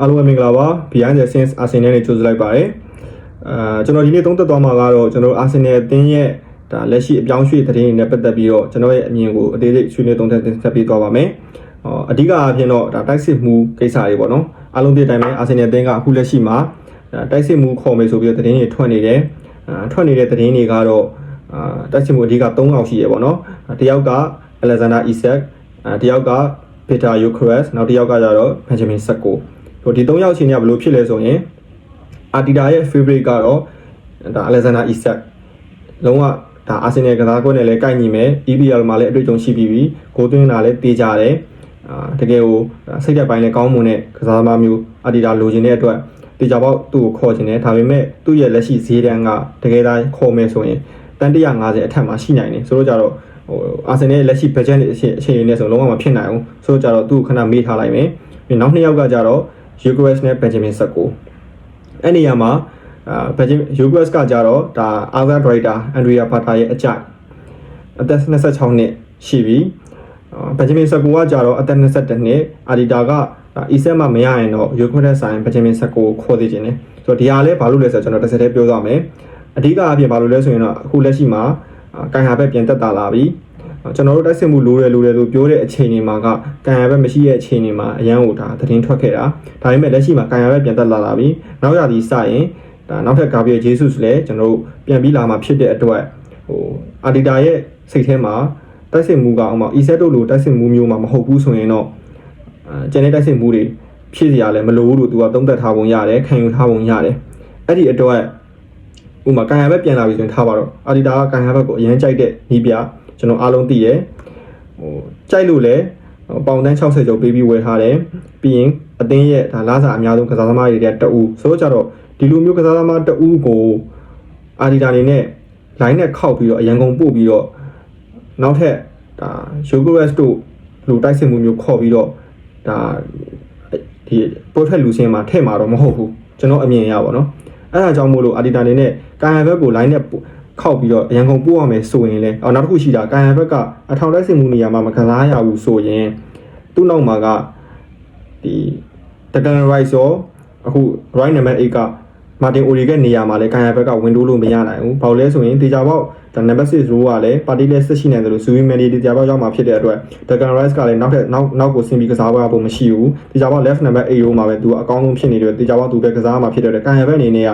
အားလုံးပဲမင်္ဂလာပါ Behind the Scenes Arsenal နဲ့ကြိုဆိုလိုက်ပါတယ်အာကျွန်တော်ဒီနေ့သုံးသက်သွားမှာကတော့ကျွန်တော် Arsenal အသင်းရဲ့ဒါလက်ရှိအပြောင်းရွှေ့သတင်းတွေနဲ့ပတ်သက်ပြီးတော့ကျွန်တော်ရဲ့အမြင်ကိုအသေးစိတ်ဆွေးနွေးသုံးသပ်တင်ဆက်ပေးသွားပါမယ်။အော်အဓိကအားဖြင့်တော့ဒါတိုက်စစ်မှုကိစ္စတွေပေါ့နော်။အားလုံးသိတဲ့အတိုင်းပဲ Arsenal အသင်းကအခုလက်ရှိမှာဒါတိုက်စစ်မှုခေါ်မယ်ဆိုပြီးတော့သတင်းတွေထွက်နေတယ်။အာထွက်နေတဲ့သတင်းတွေကတော့အာတိုက်စစ်မှုအဓိက၃ယောက်ရှိရပေါ့နော်။တစ်ယောက်က Alexander Isak အာတစ်ယောက်က Peter Eucharist နောက်တစ်ယောက်ကကျတော့ Benjamin Sesko ဟိုဒီ၃ယောက်ချင်းကဘယ်လိုဖြစ်လဲဆိုရင်အာတီတာရဲ့ favorite ကတော့ဒါ Alexander Isak လုံးဝဒါအာဆင်နယ်ကစားကွက်နဲ့လည်းကိုက်ညီမယ် EPL မှာလည်းအတွေ့အကြုံရှိပြီးပြီဂိုးသွင်းတာလည်းတေးကြတယ်အာတကယ်ကိုစိတ်သက်ပိုင်းလည်းကောင်းမွန်တဲ့ကစားသမားမျိုးအာတီတာလိုချင်တဲ့အတွက်တေချာပေါက်သူ့ကိုခေါ်ချင်တယ်ဒါပေမဲ့သူ့ရဲ့လက်ရှိဈေးတန်းကတကယ်သားခေါ်မယ်ဆိုရင်တန်150အထက်မှာရှိနိုင်တယ်ဆိုတော့ကြတော့ဟိုအာဆင်နယ်ရဲ့လက်ရှိ budget နဲ့အခြေအနေနဲ့ဆိုလုံးဝမဖြစ်နိုင်ဘူးဆိုတော့ကြတော့သူ့ကိုခဏမေးထားလိုက်မယ်ပြီးနောက်နှစ်ယောက်ကကြတော့ Eucharist နဲ့ Benjamin Sesko အဲ့နေရာမှာအာဘယ်ဂျင်ယူဂရက်စ်ကကြတော့ဒါအာသာဒရိုက်တာအန်ဒရီယာဘာတာရဲ့အကြိုက်အသက်26နှစ်ရှိပြီဘယ်ဂျင်မင်ဆကူကကြတော့အသက်22နှစ်အာဒီတာကအီဆက်မှမရရင်တော့ယူခရက်ဆိုင်ဘယ်ဂျင်မင်ဆကူကိုခေါ်သေးခြင်းတယ်ဆိုတော့ဒီဟာလဲဘာလို့လဲဆိုတော့ကျွန်တော်တစ်ဆက်တည်းပြောသွားမယ်အဓိကအပြင်ဘာလို့လဲဆိုရင်တော့အခုလက်ရှိမှာကန်ဟာဘက်ပြန်တက်တာလာပြီ ကျွန်တော်တို့တိုက်စစ်မှုလိုတယ်လိုတယ်လို့ပြောတဲ့အချိန်တွေမှာကကန်ရဘက်မရှိတဲ့အချိန်တွေမှာအရန်ဟိုဒါသတင်းထွက်ခဲ့တာဒါပေမဲ့လက်ရှိမှာကန်ရဘက်ပြန်တက်လာလာပြီနောက်ရသည်စရင်ဒါနောက်ထပ်ဂါဘရီယယ်ဂျေဆုစ်လည်းကျွန်တော်တို့ပြန်ပြီးလာမှာဖြစ်တဲ့အတွက်ဟိုအာဒီတာရဲ့စိတ်ထဲမှာတိုက်စစ်မှုကအောင်မအီဆက်တို့လိုတိုက်စစ်မှုမျိုးမှာမဟုတ်ဘူးဆိုရင်တော့အဲကျန်တဲ့တိုက်စစ်မှုတွေဖြစ်စရာလည်းမလိုဘူးလို့သူကသုံးသပ်ထားပုံရတယ်ခံယူထားပုံရတယ်အဲ့ဒီအတွက်ဥမာကန်ရဘက်ပြန်လာပြီဆိုရင်ထားပါတော့အာဒီတာကကန်ရဘက်ကိုအရင်ကြိုက်တဲ့နီးပြ ကျွန်တော်အားလုံးသိရဟိုကြိုက်လို့လည်းပေါင်တန်း60ကျော်ပေးပြီးဝယ်ထားတယ်ပြီးရင်အသင်းရဲ့ဒါလာစာအများဆုံးကစားသမားတွေတဲ့တအူဆိုတော့ကြတော့ဒီလိုမျိုးကစားသမားတအူကိုအာဒီတာနေနဲ့ line နဲ့ခောက်ပြီးတော့အရန်ကုန်ပို့ပြီးတော့နောက်ထပ်ဒါ Yogures တို့လူတိုက်စစ်မှုမျိုးခေါ်ပြီးတော့ဒါဒီပို့ထွက်လူစင်းမှာထည့်မှာတော့မဟုတ်ဘူးကျွန်တော်အမြင်ရပါတော့အဲ့ဒါကြောင့်မို့လို့အာဒီတာနေနဲ့ကာယံဘက်ကို line နဲ့ ခောက်ပြီးတော့အရန်ကုန်ပို့ရမယ်ဆိုရင်လည်းအော်နောက်တစ်ခုရှိတာကာယံဘက်ကအထောင်တိုက်စစ်မှုနေရာမှာမကစားရဘူးဆိုရင်သူ့နောက်မှာကဒီတကန်ရိုက်ဆိုအခု right number 8ကမာတင်အိုရီကနေရာမှာလည်းကာယဘက်ကဝင်တိုးလို့မရနိုင်ဘူး။ဘာလို့လဲဆိုရင်တေချာပေါက်ဒါနံပါတ်6 row ကလည်းပါတီလည်းဆက်ရှိနေတယ်လို့ဇူဝီမန်ဒီတေချာပေါက်ရောက်မှာဖြစ်တဲ့အတွက်ဒကန်ရိုက်စ်ကလည်းနောက်ထပ်နောက်နောက်ကိုဆင်းပြီးကစားပွဲဖို့မရှိဘူး။တေချာပေါက် left number 8 row မှာပဲသူအကောင်းဆုံးဖြစ်နေတဲ့တေချာပေါက်သူပဲကစားမှာဖြစ်တဲ့အတွက်ကာယဘက်အနေနဲ့က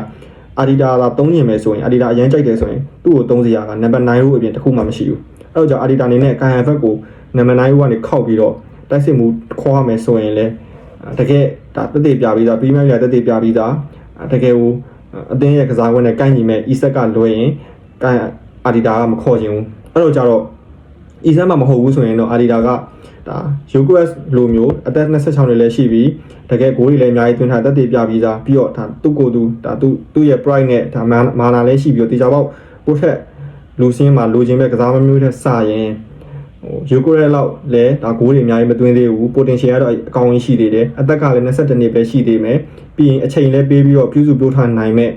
အာဒီတာလာသုံးညင်မယ်ဆိုရင်အာဒီတာအရင်ကြိုက်တယ်ဆိုရင်သူ့ကိုသုံးစရာကနံပါတ်9 row အပြင်တစ်ခုမှမရှိဘူး။အဲ့တော့ကြောင့်အာဒီတာအနေနဲ့ကာယဘက်ကိုနံပါတ်9 row ကနေခောက်ပြီးတော့တိုက်စစ်မှုခေါ်ရမယ်ဆိုရင်လည်းတကယ်ဒါတသက်ပြပြီးသားပရီးမီးယားတသက်ပြပြီးသားတကယ်ကိုအသင်းရဲ့ကစားကွင်းနဲ့ကိုင်းညီမဲ့ e-set ကလွှဲရင်ကိုင်းအာဒီတာကမခေါ်ချင်ဘူးအဲ့တော့ကြတော့ e-set မှမဟုတ်ဘူးဆိုရင်တော့အာဒီတာကဒါ Yogures လိုမျိုးအသက်26နှစ်လည်းရှိပြီးတကယ်ဂိုးတွေလည်းအများကြီးသွင်းထားတက်တည်ပြပြီးသားပြီးတော့ဒါသူ့ကိုယ်သူဒါသူ့သူ့ရဲ့ pride နဲ့ဒါမာနာလည်းရှိပြီးတော့တေချာပေါက်ကိုယ့်ထက်လူစင်းမှာလိုချင်မဲ့ကစားမမျိုးထက်စရင်ဟိုယူကိုရဲလောက်လည်းဒါဂိုးတွေအများကြီးမသွင်းသေးဘူး potential ကတော့အကောင်းကြီးရှိသေးတယ်အသက်ကလည်း22နှစ်ပဲရှိသေးမယ်ပြီးရင်အချိန်လည်းပေးပြီးတော့ပြုစုပြောထားနိုင်မဲ့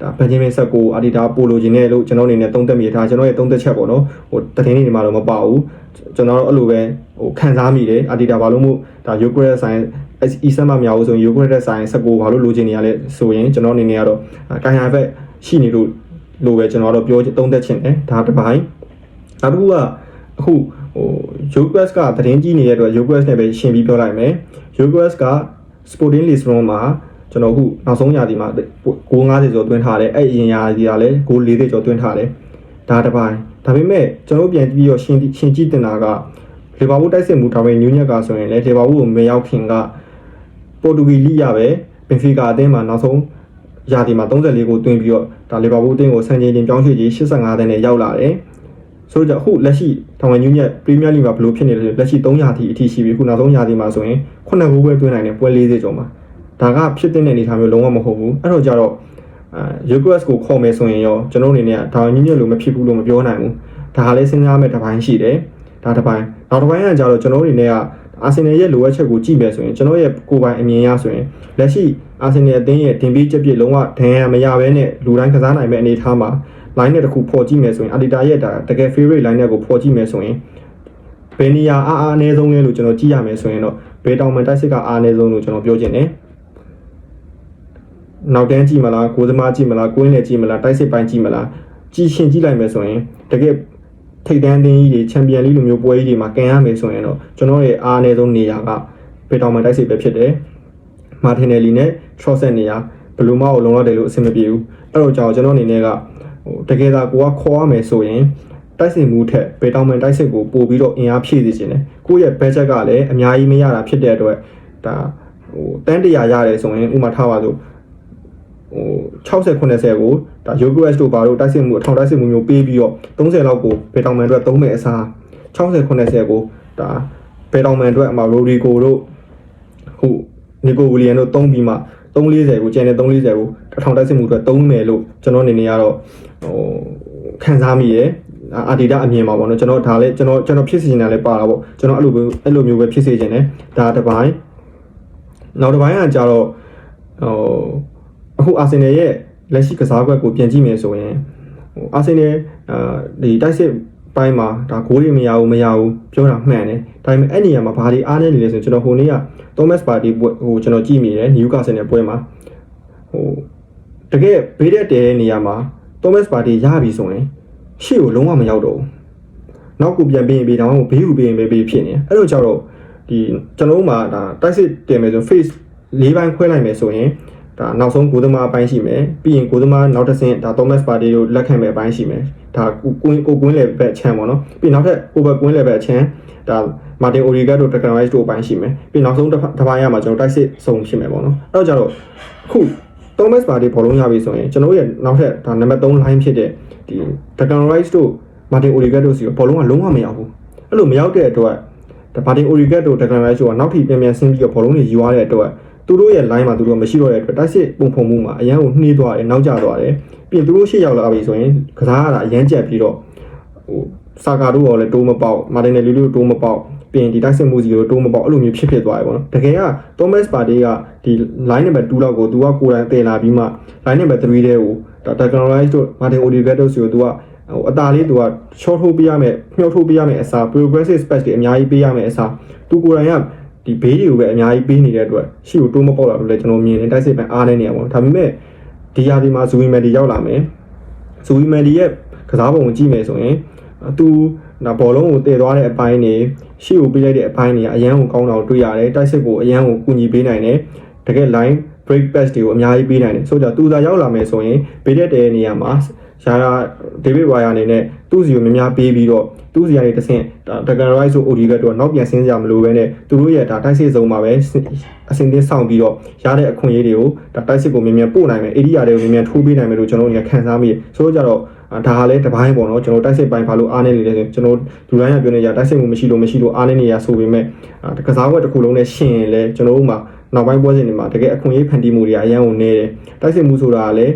ဒါဘန်ဂျမင်ဆက်ကိုအာဒီတာပိုလိုချင်တယ်လို့ကျွန်တော်အနေနဲ့သုံးသပ်မိထားကျွန်တော်ရဲ့သုံးသပ်ချက်ပေါ့နော်ဟိုတထင်းနေမှာတော့မပါဘူးကျွန်တော်တို့အဲ့လိုပဲဟိုခံစားမိတယ်အာဒီတာဘာလို့မို့ဒါယူကိုရဲဆိုင်အီဆမ်မမြောက်ဆိုရင်ယူကိုရဲဆိုင်ဆက်ကိုဘာလို့လိုချင်နေရလဲဆိုရင်ကျွန်တော်အနေနဲ့ကတော့ကိုင်ဟာဘက်ရှိနေလို့လို့ပဲကျွန်တော်တို့ပြောသုံးသပ်ချင်တယ်ဒါတစ်ပိုင်းနောက်တစ်ခုကအခုဟို Yogres ကသတင်းကြီးနေတဲ့အတွက် Yogres နဲ့ပဲရှင်းပြီးပြောလိုက်မယ် Yogres က Sporting Lisbon မှာ ကျွန်တော်အခုနောက်ဆုံးရာသီမှာဂိုး90ကျော်သွင်းထားတယ်အဲ့အရင်ရာသီကလည်းဂိုး40ကျော်သွင်းထားတယ်ဒါတစ်ပိုင်းဒါပေမဲ့ကျွန်တော်ပြန်ပြီးတော့ရှင်းရှင်းကြည့်တင်တာကလီဗာပူးတိုက်စစ်မှုဒါပေမဲ့ညူးညက်ကဆိုရင်လည်းလီဗာပူးကိုမရောက်ခင်ကပေါ်တူဂီလိရပဲဘင်ဖီကာအသင်းမှာနောက်ဆုံးရာသီမှာ34ကိုသွင်းပြီးတော့ဒါလီဗာပူးအသင်းကိုဆန်ချိန်တင်ပြောင်းရွှေ့ကြီး85တန်းနဲ့ရောက်လာတယ်ဆိုတော့အခုလက်ရှိထောင်ဝင်ညူးညက်ပရီးမီးယားလိမှာဘယ်လိုဖြစ်နေလဲလက်ရှိ3ရာသီအထိရှိပြီခုနောက်ဆုံးရာသီမှာဆိုရင်9ဂိုးပဲသွင်းနိုင်တယ်ပွဲ40ကျော်မှာ ဒါကဖြစ်တဲ့အနေအထားမျိုးလုံးဝမဟုတ်ဘူးအဲ့တော့ကြတော့အာယူဂရက်ကိုခေါ်မယ်ဆိုရင်ရောကျွန်တော်အနေနဲ့ထောင်ဝင်ညူးညက်လို့မဖြစ်ဘူးလို့မပြောနိုင်ဘူးဒါကလည်းစဉ်းစားမဲ့တစ်ပိုင်းရှိတယ်ဒါတစ်ပိုင်းနောက်တစ်ပိုင်းကကြတော့ကျွန်တော်အနေနဲ့ကအာဆင်နယ်ရဲ့လိုအပ်ချက်ကိုကြည့်မယ်ဆိုရင်ကျွန်တော်ရဲ့ကိုယ်ပိုင်အမြင်အရဆိုရင်လက်ရှိအာဆင်နယ်အသင်းရဲ့တင်ပြီးချက်ပြစ်လုံးဝဒဏ်ရာမရဘဲနဲ့လူတိုင်းကစားနိုင်မဲ့အနေအထားမှာ line နဲ့တခုပေါ်ကြည့်မယ်ဆိုရင် Adita ရဲ့ဒါတကယ် favorite line နဲ့ကိုပေါ်ကြည့်မယ်ဆိုရင်ဘယ်နေရာအားအားအနည်းဆုံးလဲလို့ကျွန်တော်ကြည့်ရမယ်ဆိုရင်တော့ဘယ်တောင်မန်တိုက်စစ်ကအားအနည်းဆုံးလို့ကျွန်တော်ပြောချင်တယ် နောက်တန်းကြည့်မလားကိုသမားကြည့်မလားကွင်းလေကြည့်မလားတိုက်စစ်ပိုင်းကြည့်မလားကြည့်ရှင်ကြည့်လိုက်မယ်ဆိုရင်တကယ်ထိပ်တန်းအသင်းကြီးတွေချန်ပီယံလိလိုမျိုးပွဲကြီးတွေမှာကန်ရမယ်ဆိုရင်တော့ကျွန်တော်ရဲ့အားအနည်းဆုံးနေရာကပေတောင်မန်တိုက်စစ်ပဲဖြစ်တယ်မာတင်နယ်လီနဲ့ short set နေရာဘယ်လိုမှလုံလောက်တယ်လို့အဆင်မပြေဘူးအဲ့တော့ကြောင့်ကျွန်တော်အနေနဲ့ကဟိုတကယ်သာကိုကခေါ်ရမယ်ဆိုရင်တိုက်စစ်မှုထက်ပေတောင်မန်တိုက်စစ်ကိုပို့ပြီးတော့အင်အားဖြည့်စေချင်တယ်ကိုယ့်ရဲ့ budget ကလည်းအများကြီးမရတာဖြစ်တဲ့အတွက်ဒါဟိုတန်းတရာရတယ်ဆိုရင်ဥပမာထားပါစို့ဟို 60 80ကိုဒါ Yogurt တို့ဘာလို့တိုက်စစ်မှုအထောင်တိုက်စစ်မှုမျိုးပေးပြီးတော့30လောက်ကိုဘယ်တောင်မန်အတွက်သုံးမဲ့အစား60 80ကိုဒါဘယ်တောင်မန်အတွက်အမ Rodrigo တို့ဟို Nico William တို့သုံးပြီးမှ340ကိုကျန်တဲ့340ကိုအထောင်တိုက်စစ်မှုအတွက်သုံးမယ်လို့ကျွန်တော်အနေနဲ့ကတော့ဟိုခံစားမိရယ်အာဒီတာအမြင်ပါပေါ့နော်ကျွန်တော်ဒါလည်းကျွန်တော်ကျွန်တော်ဖြစ်စီနေတာလည်းပါတာပေါ့ကျွန်တော်အဲ့လိုပဲအဲ့လိုမျိုးပဲဖြစ်စေချင်တယ်ဒါတစ်ပိုင်းနောက်တစ်ပိုင်းကကြတော့ဟို အခုအာဆင်နယ်ရဲ့လက်ရှိကစားကွက်ကိုပြန်ကြည့်မယ်ဆိုရင်ဟိုအာဆင်နယ်အာဒီတိုက်စစ်ပိုင်းမှာဒါဂိုးတွေမရဘူးမရဘူးပြောတာမှန်တယ်ဒါပေမဲ့အဲ့နေရာမှာဘာတွေအားနေနေလဲဆိုရင်ကျွန်တော်ဟိုနေ့က Thomas Partey ပွဲဟိုကျွန်တော်ကြည့်မိတယ် Newcastle နဲ့ပွဲမှာဟိုတကယ်ဘေးတဲ့တဲတဲ့နေရာမှာ Thomas Partey ရပြီဆိုရင်ရှေ့ကိုလုံးဝမရောက်တော့ဘူးနောက်ကိုပြန်ပြင်ပြီးတော့ဘေးကိုပြင်ပေးပြီးဖြစ်နေအဲ့လိုကြောင့်တော့ဒီကျွန်တော်တို့မှာဒါတိုက်စစ်တင်မယ်ဆို face ၄ပိုင်းခွဲလိုက်မယ်ဆိုရင် ဒါနောက်ဆုံးကိုသမားအပိုင်းရှိမယ်ပြီးရင်ကိုသမားနောက်တစ်ဆင့်ဒါ Thomas Partey ကိုလက်ခံမဲ့အပိုင်းရှိမယ်ဒါကိုကွင်းကိုကွင်းလေဘက်ချမ်းပေါ့နော်ပြီးနောက်ထပ် over ကွင်းလေဘက်အချမ်းဒါ Martin Odegaard တို့ Declan Rice တို့အပိုင်းရှိမယ်ပြီးနောက်ဆုံးတစ်တစ်ပိုင်းရမှာကျွန်တော်တိုက်စစ်စုံဖြစ်မယ်ပေါ့နော်အဲ့တော့ကြတော့ခု Thomas Partey ဘောလုံးရပြီဆိုရင်ကျွန်တော်ရဲ့နောက်ထပ်ဒါနံပါတ်3 line ဖြစ်တဲ့ဒီ Declan Rice တို့ Martin Odegaard တို့စီကိုဘောလုံးကလုံးဝမရောက်ဘူးအဲ့လိုမရောက်တဲ့အတွက်ဒါ Martin Odegaard တို့ Declan Rice တို့ကနောက်ထပ်ပြန်ပြန်ဆင်းပြီးတော့ဘောလုံးတွေယူရတဲ့အတွက် သူတို့ရဲ့ line မှာသူတို့မရှိတော့တဲ့အတွက်တိုက်စစ်ပုံဖုံမှုမှာအရန်ကိုနှီးသွားတယ်နောက်ကျသွားတယ်ပြီးရင်သူတို့ရှေ့ရောက်လာပြီဆိုရင်ကစားရတာအရန်ကြက်ပြီးတော့ဟိုစာကာတို့ရောလည်းတိုးမပေါက်မာတင်နယ်လီတို့တိုးမပေါက်ပြီးရင်ဒီတိုက်စစ်မှုစီကိုတိုးမပေါက်အဲ့လိုမျိုးဖြစ်ဖြစ်သွားတယ်ပေါ့နော်တကယ်က Thomas Partey ကဒီ line number 2လောက်ကိုသူကကိုယ်တိုင်တည်လာပြီးမှ line number 3တဲ့ကိုဒါ Declan Rice တို့ Martin Odegaard တို့စီကိုသူကဟိုအတာလေးသူက short ထိုးပေးရမယ်မြှောက်ထိုးပေးရမယ်အစား progressive space တွေအများကြီးပေးရမယ်အစားသူကိုယ်တိုင်က ဒီဘေးတွေကိုပဲအများကြီးပေးနေတဲ့အတွက်ရှေ့ကိုတိုးမပေါက်လာလို့လည်းကျွန်တော်မြင်နေတိုက်စစ်ပန်အားနေနေရပါတော့ဒါပေမဲ့ဒီရာဒီမှာဇူဝီမန်ဒီရောက်လာမယ်ဇူဝီမန်ဒီရဲ့ကစားပုံကိုကြည့်မယ်ဆိုရင်သူဒါဘောလုံးကိုတည်သွားတဲ့အပိုင်းနေရှေ့ကိုပေးလိုက်တဲ့အပိုင်းနေအရန်ကိုကောင်းတော့တွေ့ရတယ်တိုက်စစ်ကိုအရန်ကိုကူညီပေးနိုင်တယ်တကယ် line break pass တွေကိုအများကြီးပေးနိုင်တယ်ဆိုတော့သူသာရောက်လာမယ်ဆိုရင်ဘေးတဲ့တဲ့နေရာမှာ ရာရာဒေးဗစ်ဝါယာအနေနဲ့သူ့စီကိုများများပေးပြီးတော့သူ့စီကနေတစ်ဆင့်ဒါဒကန်ရိုက်ဆိုအိုဒီဂတ်တို့နောက်ပြန်ဆင်းကြမလို့ပဲနဲ့သူတို့ရဲ့ဒါတိုက်စစ်စုံမှာပဲအစင်တင်းဆောင်ပြီးတော့ရတဲ့အခွင့်အရေးတွေကိုဒါတိုက်စစ်ကိုမြန်မြန်ပို့နိုင်မယ်အေရီယာတွေကိုမြန်မြန်ထိုးပေးနိုင်မယ်လို့ကျွန်တော်တို့ခံစားမိတယ်ဆိုတော့ကြတော့ဒါဟာလည်းတစ်ပိုင်းပေါ့နော်ကျွန်တော်တိုက်စစ်ပိုင်းဘာလို့အားနေနေလဲဆိုကျွန်တော်လူတိုင်းကပြောနေကြတိုက်စစ်မှုမရှိလို့မရှိလို့အားနေနေရဆိုပေမဲ့ကစားကွက်တစ်ခုလုံးနဲ့ရှင်ရင်လည်းကျွန်တော်တို့မှာနောက်ပိုင်းပွဲစဉ်တွေမှာတကယ်အခွင့်အရေးဖန်တီးမှုတွေအရန်ကိုနေတယ်တိုက်စစ်မှုဆိုတာကလည်း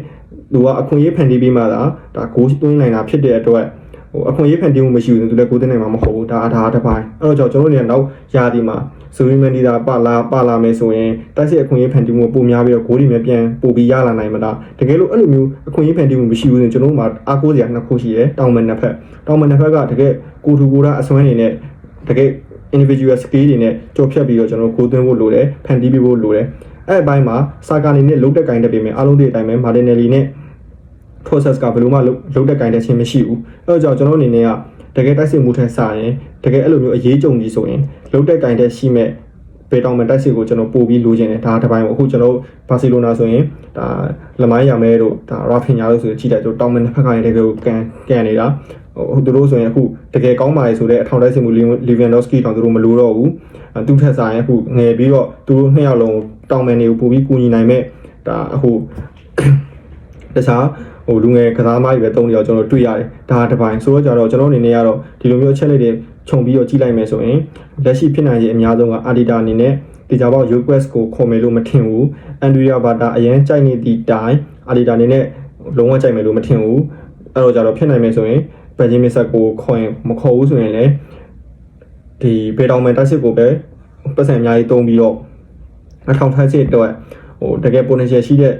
သူကအခွင့်အရေးဖန်တီးပြီးမှသာဒါဂိုးသွင်းနိုင်တာဖြစ်တဲ့အတွက်ဟိုအခွင့်အရေးဖန်တီးမှုမရှိဘူးသူလည်းကိုယ်တင်နိုင်မှာမဟုတ်ဘူးဒါအထာတစ်ပိုင်းအဲ့တော့ကျွန်တော်တို့လည်းနောက်ရာဒီမှာစူရီမန်ဒီတာပါလာပါလာမယ်ဆိုရင်တိုက်စစ်အခွင့်အရေးဖန်တီးမှုပိုများပြီးတော့ဂိုးတွေများပြန်ပိုပြီးရလာနိုင်မလားတကယ်လို့အဲ့လိုမျိုးအခွင့်အရေးဖန်တီးမှုမရှိဘူးဆိုရင်ကျွန်တော်တို့မှာအားကိုးစရာနှစ်ခုရှိတယ်တောင်မန်နှစ်ဖက်တောင်မန်နှစ်ဖက်ကတကယ်ကိုထူကိုရာအစွမ်းနေနဲ့တကယ် individual skill တွေနဲ့ကြော်ဖြတ်ပြီးတော့ကျွန်တော်ကိုသွင်းဖို့လိုတယ်ဖန်တီးပေးဖို့လိုတယ် အဲ့အပိုင်းမှာစာကာနေနဲ့လုံးတက်ကင်တက်ပြင်မယ်အားလုံးတွေအတိုင်းပဲမာတင်နယ်လီနဲ့ process ကဘယ်လိုမှလုံးတက်ကင်တက်ခြင်းမရှိဘူးအဲ့တော့ကျွန်တော်အနေနဲ့ကတကယ်တိုက်စစ်မှုထက်စာရင်တကယ်အဲ့လိုမျိုးအရေးကြုံကြီးဆိုရင်လုံးတက်ကင်တက်ရှိမဲ့ ပေတောင်မန်တိုက်စစ်ကိုကျွန်တော်ပို့ပြီးလိုချင်တယ်ဒါတစ်ပိုင်းပေါ့အခုကျွန်တော်ဘာစီလိုနာဆိုရင်ဒါလမိုင်းရမဲတို့ဒါရာဖင်ညာတို့ဆိုကြည့်လိုက်တော့တောင်မန်တစ်ဖက်ကလည်းတကယ်ကိုကန်ကန်နေတာဟိုသူတို့ဆိုရင်အခုတကယ်ကောင်းပါလေဆိုတဲ့အထောင်တိုက်စစ်မှုလီဗန်ဒေါစကီတောင်သူတို့မလိုတော့ဘူးသူထက်ဆိုင်အခုငယ်ပြီးတော့သူတို့နှစ်ယောက်လုံးတောင်မန်တွေကိုပို့ပြီးကူညီနိုင်မဲ့ဒါအခုတခြားဟိုလူငယ်ကစားသမားတွေပဲတုံးတယောက်ကျွန်တော်တွေ့ရတယ်ဒါတစ်ပိုင်းဆိုတော့ကြတော့ကျွန်တော်အနေနဲ့ကတော့ဒီလိုမျိုးအချက်လက်တွေ ခြုံပြီးတော့ကြည့်လိုက်မယ်ဆိုရင်လက်ရှိဖြစ်နိုင်ခြေအများဆုံးကအာဒီတာအနေနဲ့ဒီကြပေါက် request ကိုခေါ်မယ်လို့မထင်ဘူးအန်ဒရီယာဘာတာအရင်ကြိုက်နေသည့်တိုင်အာဒီတာအနေနဲ့လုံးဝကြိုက်မယ်လို့မထင်ဘူးအဲ့တော့ကြတော့ဖြစ်နိုင်မယ်ဆိုရင်ဘယ်ဂျင်မစ်ဆက်ကိုခေါ်ရင်မခေါ်ဘူးဆိုရင်လည်းဒီဘေတောင်မန်တက်စစ်ကိုပဲပတ်စံအများကြီးတုံးပြီးတော့အထောင်ထားစစ်တော့ဟိုတကယ် potential ရှိတဲ့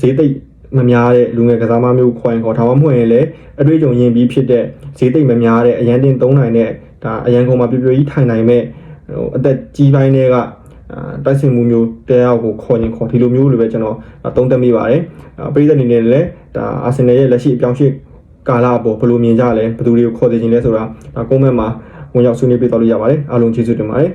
ဈေးသိပ်မများတဲ့လူငယ်ကစားမမျိုးခေါ်ရင်ခေါ်ထားမှမဟုတ်ရင်လည်းအတွေ့အကြုံရင်းပြီးဖြစ်တဲ့ဈေးသိပ်မများတဲ့အရန်တင်သုံးနိုင်တဲ့ ဒါအရန်ကုန်မှာပြပြကြီးထိုင်နိုင်မဲ့ဟိုအသက်ကြီးပိုင်းတွေကအာတိုက်စစ်မှုမျိုးတရားကိုခေါ်ရင်ခေါ်ဒီလိုမျိုးလိုပဲကျွန်တော်သုံးသပ်မိပါတယ်အာပရိသတ်အနေနဲ့လည်းဒါအာဆင်နယ်ရဲ့လက်ရှိအပြောင်းအရွှေ့ကာလအပေါ်ဘယ်လိုမြင်ကြလဲဘယ်သူတွေကိုခေါ်သိခြင်းလဲဆိုတာဒါကွန်မန့်မှာဝင်ရောက်ဆွေးနွေးပြသွားလို့ရပါတယ်အားလုံးကျေးဇူးတင်ပါတယ်